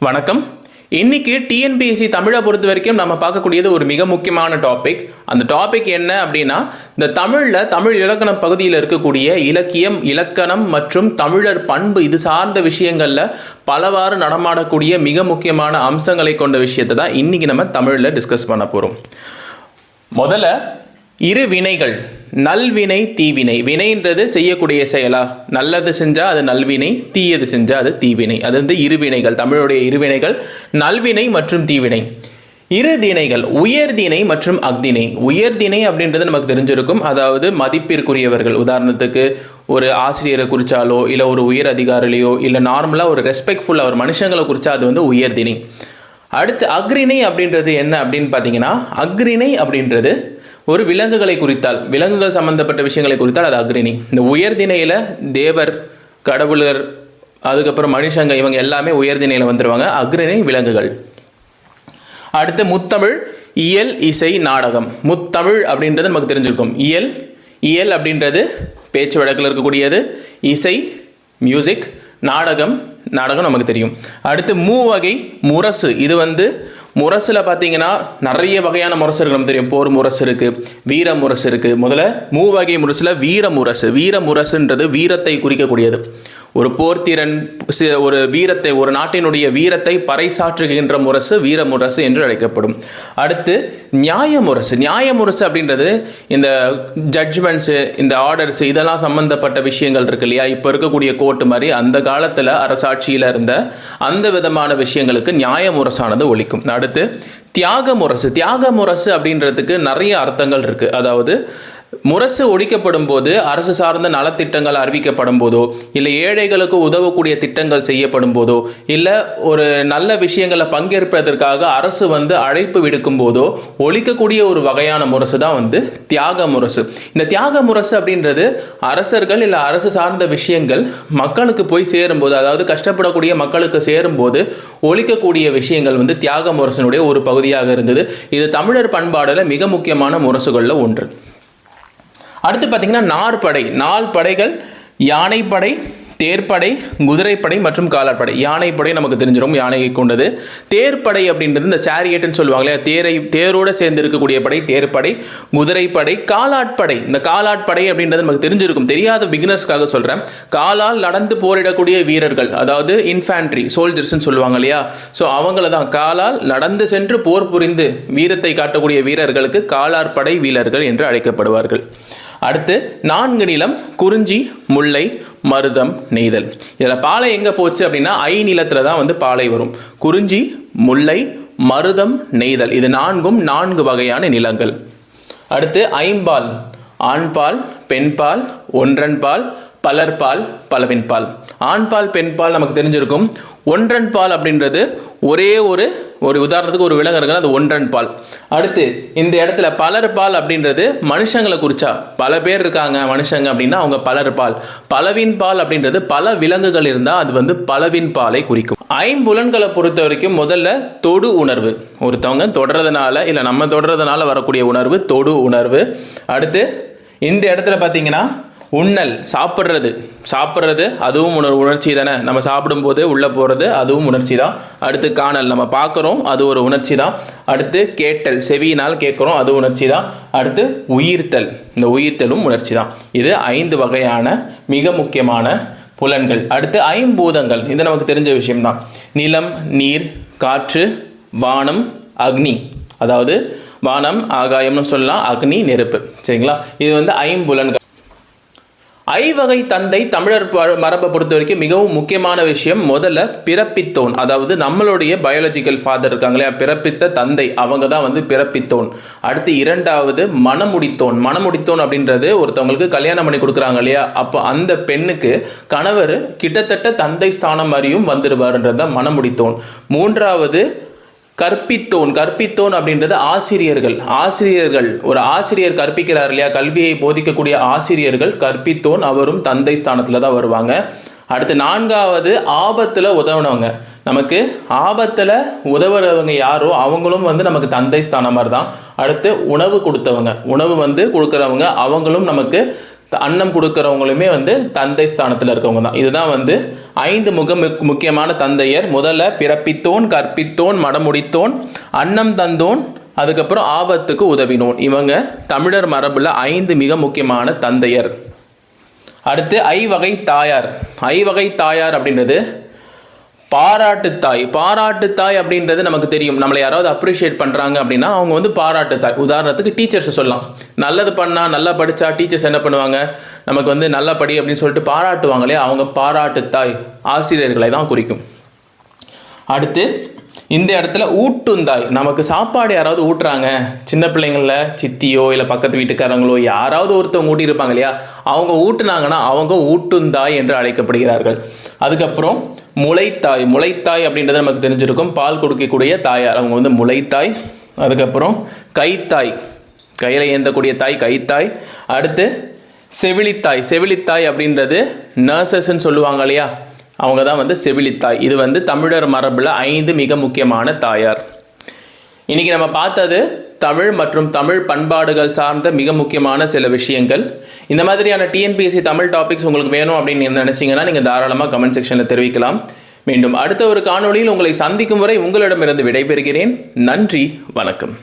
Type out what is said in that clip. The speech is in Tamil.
வணக்கம். இன்னைக்கு டிஎன்பிஎஸ்சி தமிழை பொறுத்த வரைக்கும் நம்ம பார்க்கக்கூடியது ஒரு மிக முக்கியமான டாபிக் அந்த டாபிக் என்ன அப்படின்னா இந்த தமிழில் தமிழ் இலக்கண பகுதியில் இருக்கக்கூடிய இலக்கியம் இலக்கணம் மற்றும் தமிழர் பண்பு இது சார்ந்த விஷயங்களில் பலவாறு நடமாடக்கூடிய மிக முக்கியமான அம்சங்களை கொண்ட விஷயத்தை தான் இன்னைக்கு நம்ம தமிழில் டிஸ்கஸ் பண்ண போகிறோம் முதல்ல இரு வினைகள். நல்வினை தீவினை. வினைன்றது செய்யக்கூடிய செயலா? நல்லது செஞ்சால் அது நல்வினை தீயது செஞ்சால் அது தீவினை. அது வந்து இருவினைகள் தமிழுடைய இருவினைகள் நல்வினை மற்றும் தீவினை. இரு தினைகள் உயர் உயர்தினை மற்றும் அக்தினை உயர்தினை அப்படின்றது நமக்கு தெரிஞ்சிருக்கும். அதாவது மதிப்பிற்குரியவர்கள். உதாரணத்துக்கு ஒரு ஆசிரியரை குறித்தாலோ இல்லை ஒரு உயர் அதிகாரிலையோ இல்லை நார்மலாக ஒரு ரெஸ்பெக்ட்ஃபுல்லாக ஒரு மனுஷங்களை குறித்தா அது வந்து உயர்தினை அடுத்து அக்ரிணை அப்படின்றது என்ன அப்படின்னு பார்த்தீங்கன்னா அக்ரிணை அப்படின்றது ஒரு விலங்குகளை குறித்தால் விலங்குகள் சம்பந்தப்பட்ட விஷயங்களை குறித்தால் அது அக்ரிணை. இந்த உயர்திணையில் தேவர் கடவுளர் அதுக்கப்புறம் மனுஷங்க இவங்க எல்லாமே உயர்திணையில் வந்துடுவாங்க அக்ரிணை விலங்குகள். அடுத்து முத்தமிழ் இயல் இசை நாடகம். முத்தமிழ் அப்படின்றது நமக்கு தெரிஞ்சிருக்கும். இயல் இயல் அப்படின்றது பேச்சு வழக்கில் இருக்கக்கூடியது. இசை மியூசிக் நாடகம் நாடகம் நமக்கு தெரியும். அடுத்து மூவகை முரசு. இது வந்து முரசில் பார்த்தீங்கன்னா நிறைய வகையான முரசு இருக்கு தெரியும். போர் முரசு இருக்குது வீர முரசு இருக்குது முதல்ல மூவகை முரசில் வீர முரசு. வீர முரசுன்றது வீரத்தை குறிக்கக்கூடியது. ஒரு போர்த்திறன் ஒரு வீரத்தை ஒரு நாட்டினுடைய வீரத்தை பறைசாற்றுகின்ற முரசு வீர முரசு என்று அழைக்கப்படும். அடுத்து நியாய முரசு. நியாய முரசு அப்படின்றது இந்த ஜட்ஜ்மெண்ட்ஸு இந்த ஆர்டர்ஸ் இதெல்லாம் சம்பந்தப்பட்ட விஷயங்கள் இருக்கு இல்லையா? இப்போ இருக்கக்கூடிய கோர்ட்டு மாதிரி அந்த காலத்தில் அரசாட்சியில் இருந்த அந்த விதமான விஷயங்களுக்கு நியாய முரசானது ஒழிக்கும் அடுத்து தியாக முரசு. தியாக முரசு அப்படின்றதுக்கு நிறைய அர்த்தங்கள் இருக்குது அதாவது முரசு ஒழிக்கப்படும் போது அரசு சார்ந்த நலத்திட்டங்கள் அறிவிக்கப்படும் போதோ இல்லை ஏழைகளுக்கு உதவக்கூடிய திட்டங்கள் செய்யப்படும் போதோ இல்லை ஒரு நல்ல விஷயங்களை பங்கேற்பதற்காக அரசு வந்து அழைப்பு விடுக்கும் போதோ ஒழிக்கக்கூடிய ஒரு வகையான முரசு தான் வந்து தியாக முரசு. இந்த தியாக முரசு அப்படின்றது அரசர்கள் இல்லை அரசு சார்ந்த விஷயங்கள் மக்களுக்கு போய் சேரும்போது அதாவது கஷ்டப்படக்கூடிய மக்களுக்கு சேரும்போது ஒழிக்கக்கூடிய விஷயங்கள் வந்து தியாக முரசனுடைய ஒரு பகுதியாக இருந்தது. இது தமிழர் பண்பாடில் மிக முக்கியமான முரசுகளில் ஒன்று. அடுத்து பார்த்தீங்கன்னா நாற்படை நாலு படைகள் யானைப்படை தேர்ப்படை குதிரைப்படை மற்றும் காலாட்படை. யானைப்படை நமக்கு தெரிஞ்சிடும் யானையை கொண்டது. தேர்ப்படை அப்படின்றது இந்த சேரியட்னு சொல்லுவாங்க இல்லையா? தேரை தேரோடு சேர்ந்து இருக்கக்கூடிய படை தேர்ப்படை குதிரைப்படை காலாட்படை. இந்த காலாட்படை அப்படின்றது நமக்கு தெரிஞ்சிருக்கும். தெரியாத பிகினர்ஸ்க்காக சொல்கிறேன் காலால் நடந்து போரிடக்கூடிய வீரர்கள் அதாவது இன்ஃபேண்ட்ரி சோல்ஜர்ஸ்ன்னு சொல்லுவாங்க இல்லையா? ஸோ அவங்கள தான் காலால் நடந்து சென்று போர் புரிந்து வீரத்தை காட்டக்கூடிய வீரர்களுக்கு காலாட்படை வீரர்கள் என்று அழைக்கப்படுவார்கள். அடுத்து நான்கு நிலம் குறிஞ்சி முல்லை மருதம் நெய்தல். இதில் பாலை எங்கே போச்சு அப்படின்னா ஐ நிலத்தில் தான் வந்து பாலை வரும். குறிஞ்சி முல்லை மருதம் நெய்தல். இது நான்கும் நான்கு வகையான நிலங்கள். அடுத்து ஐம்பால். ஆண்பால் பெண்பால் ஒன்றன்பால் பலர்பால் பலவின்பால் ஆண்பால் பெண்பால் நமக்கு தெரிஞ்சிருக்கும். ஒன்றன் பால் அப்படின்றது ஒரே ஒரு ஒரு உதாரணத்துக்கு ஒரு விலங்கு இருக்குன்னா அது ஒன்றன் பால். அடுத்து இந்த இடத்துல பலர் பால் அப்படின்றது மனுஷங்களை குறிச்சா? பல பேர் இருக்காங்க மனுஷங்க அப்படின்னா அவங்க பலர் பால். பலவின் பால் அப்படின்றது பல விலங்குகள் இருந்தால் அது வந்து பலவின் பாலை குறிக்கும். ஐம்புலன்களை பொறுத்த வரைக்கும் முதல்ல தொடு உணர்வு. ஒருத்தவங்க தொடர்றதுனால இல்லை நம்ம தொடர்றதுனால வரக்கூடிய உணர்வு தொடு உணர்வு. அடுத்து இந்த இடத்துல பார்த்தீங்கன்னா உண்ணல் சாப்பிட்றது. சாப்பிட்றது அதுவும் உணர் உணர்ச்சி தானே. நம்ம சாப்பிடும்போது உள்ளே போகிறது அதுவும் உணர்ச்சி தான். அடுத்து காணல் நம்ம பார்க்குறோம் அது ஒரு உணர்ச்சி தான். அடுத்து கேட்டல் செவியினால் கேட்குறோம் அது உணர்ச்சி தான். அடுத்து உயிர்த்தல் இந்த உயிர்த்தலும் உணர்ச்சி தான். இது ஐந்து வகையான மிக முக்கியமான புலன்கள். அடுத்து ஐம்பூதங்கள் இது நமக்கு தெரிஞ்ச விஷயம்தான். நிலம் நீர் காற்று வானம் அக்னி. அதாவது வானம் ஆகாயம்னு சொல்லலாம் அக்னி நெருப்பு. சரிங்களா? இது வந்து ஐம்புலன்கள். ஐவகை தந்தை தமிழர் மரபை பொறுத்த வரைக்கும் மிகவும் முக்கியமான விஷயம். முதல்ல பிறப்பித்தோன். அதாவது நம்மளுடைய பயாலஜிக்கல் ஃபாதர் இருக்காங்க இல்லையா? பிறப்பித்த தந்தை. அவங்க தான் வந்து பிறப்பித்தோன். அடுத்து இரண்டாவது மணமுடித்தோன். மணமுடித்தோன் அப்படின்றது ஒருத்தவங்களுக்கு கல்யாணம் பண்ணி கொடுக்குறாங்க இல்லையா? அப்போ அந்த பெண்ணுக்கு கணவர் கிட்டத்தட்ட தந்தை ஸ்தானம் மாதிரியும் வந்துடுவாருன்றது தான் மணமுடித்தோன். மூன்றாவது கற்பித்தோன் கற்பித்தோன் அப்படின்றது ஆசிரியர்கள். ஆசிரியர்கள் ஒரு ஆசிரியர் கற்பிக்கிறார் இல்லையா? கல்வியை போதிக்கக்கூடிய ஆசிரியர்கள் கற்பித்தோன் அவரும் தந்தை ஸ்தானத்தில் தான் வருவாங்க. அடுத்து நான்காவது ஆபத்தில் உதவினவங்க. நமக்கு ஆபத்தில் உதவுறவங்க யாரோ அவங்களும் வந்து நமக்கு தந்தை ஸ்தானம் மாதிரி தான். அடுத்து உணவு கொடுத்தவங்க. உணவு வந்து கொடுக்குறவங்க அவங்களும் நமக்கு அன்னம் கொடுக்குறவங்களுமே வந்து தந்தை ஸ்தானத்தில் இருக்கவங்க தான். இதுதான் வந்து ஐந்து முக முக்கியமான தந்தையர். முதல்ல பிறப்பித்தோன் கற்பித்தோன் மடமுடித்தோன் அன்னம் தந்தோன் அதுக்கப்புறம் ஆபத்துக்கு உதவினோன். இவங்க தமிழர் மரபில் ஐந்து மிக முக்கியமான தந்தையர். அடுத்து ஐவகை தாயார். ஐவகை தாயார் அப்படின்றது பாராட்டு தாய். பாராட்டு தாய் அப்படின்றது நமக்கு தெரியும். நம்மளை யாராவது அப்ரிஷியேட் பண்ணுறாங்க அப்படின்னா அவங்க வந்து பாராட்டு தாய். உதாரணத்துக்கு டீச்சர்ஸை சொல்லலாம். நல்லது பண்ணால் நல்லா படித்தா டீச்சர்ஸ் என்ன பண்ணுவாங்க? நமக்கு வந்து நல்லா படி அப்படின்னு சொல்லிட்டு பாராட்டுவாங்களே அவங்க பாராட்டு தாய் ஆசிரியர்களை தான் குறிக்கும். அடுத்து இந்த இடத்துல ஊட்டுந்தாய். நமக்கு சாப்பாடு யாராவது ஊட்டுறாங்க? சின்ன பிள்ளைங்கள சித்தியோ இல்லை பக்கத்து வீட்டுக்காரங்களோ யாராவது ஒருத்தவங்க ஊட்டியிருப்பாங்க இல்லையா? அவங்க ஊட்டுனாங்கன்னா அவங்க ஊட்டுந்தாய் என்று அழைக்கப்படுகிறார்கள். அதுக்கப்புறம் முளைத்தாய். முளைத்தாய் அப்படின்றது நமக்கு தெரிஞ்சிருக்கும். பால் கொடுக்கக்கூடிய தாயார். அவங்க வந்து முளைத்தாய். அதுக்கப்புறம் கைத்தாய். கையில் ஏந்தக்கூடிய தாய் கைத்தாய். அடுத்து செவிலித்தாய். செவிலித்தாய் அப்படின்றது நர்சஸ்ன்னு சொல்லுவாங்க இல்லையா? அவங்க தான் வந்து செவிலித்தாய் இது வந்து தமிழர் மரபில் ஐந்து மிக முக்கியமான தாயார். இன்றைக்கி நம்ம பார்த்தது தமிழ் மற்றும் தமிழ் பண்பாடுகள் சார்ந்த மிக முக்கியமான சில விஷயங்கள். இந்த மாதிரியான டிஎன்பிஎஸ்சி தமிழ் டாபிக்ஸ் உங்களுக்கு வேணும் அப்படின்னு நினச்சிங்கன்னா நீங்கள் தாராளமாக கமெண்ட் செக்ஷனில் தெரிவிக்கலாம். மீண்டும் அடுத்த ஒரு காணொளியில் உங்களை சந்திக்கும் வரை உங்களிடமிருந்து விடைபெறுகிறேன். நன்றி வணக்கம்.